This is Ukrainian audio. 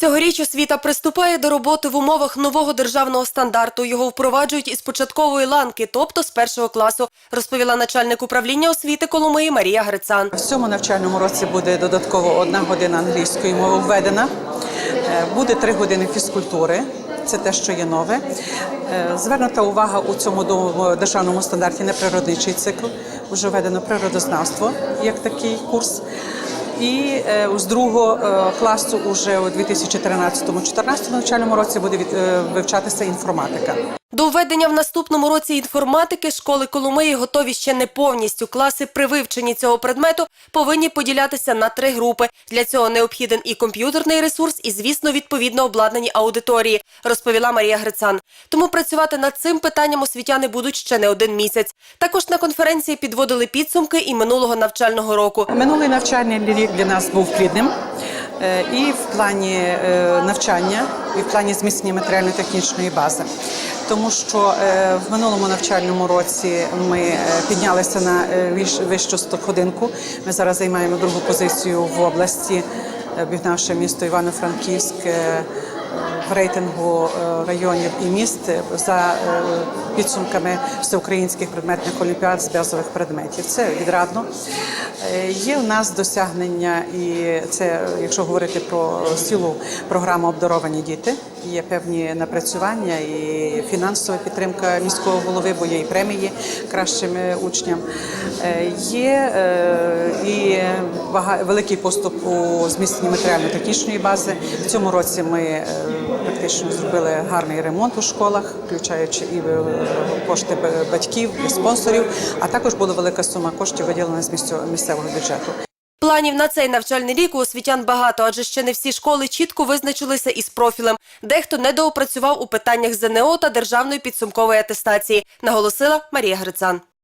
Цьогоріч освіта приступає до роботи в умовах нового державного стандарту. Його впроваджують із початкової ланки, тобто з першого класу, розповіла начальник управління освіти Коломиї Марія Грицан. В цьому навчальному році буде додатково одна година англійської мови введена. Е, Буде три години фізкультури. Це те, що є нове. Е, Звернута увага у цьому державному стандарті на природничий цикл. Вже введено природознавство як такий курс. І е, з другого е, класу уже у 2013-2014 навчальному році буде е, вивчатися інформатика. До введення в наступному році інформатики школи Коломиї готові ще не повністю. Класи при вивченні цього предмету повинні поділятися на три групи. Для цього необхіден і комп'ютерний ресурс, і, звісно, відповідно обладнані аудиторії, розповіла Марія Грицан. Тому працювати над цим питанням освітяни будуть ще не один місяць. Також на конференції підводили підсумки і минулого навчального року. Минулий навчальний рік для нас був плідним. е, І в плані е, навчання, і в плані зміцнення матеріально-технічної бази, тому що е, в минулому навчальному році ми е, піднялися на е, вищ- вищу стоходинку. Ми зараз займаємо другу позицію в області, обігнавши місто Івано-Франківськ в рейтингу е, районів і міст е, за е, підсумками всеукраїнських предметних олімпіад з базових предметів. Це відрадно. Є у нас досягнення, і це, якщо говорити про цілу програму обдаровані діти, є певні напрацювання і фінансова підтримка міського голови, бо є і премії кращим учням. Є великий поступ у зміцненні матеріально-технічної бази. В цьому році ми е, практично зробили гарний ремонт у школах, включаючи і е, кошти батьків, і спонсорів, а також була велика сума коштів виділена з місцевого бюджету. Планів на цей навчальний рік у освітян багато, адже ще не всі школи чітко визначилися із профілем. Дехто недоопрацював у питаннях ЗНО та державної підсумкової атестації, наголосила Марія Грицан.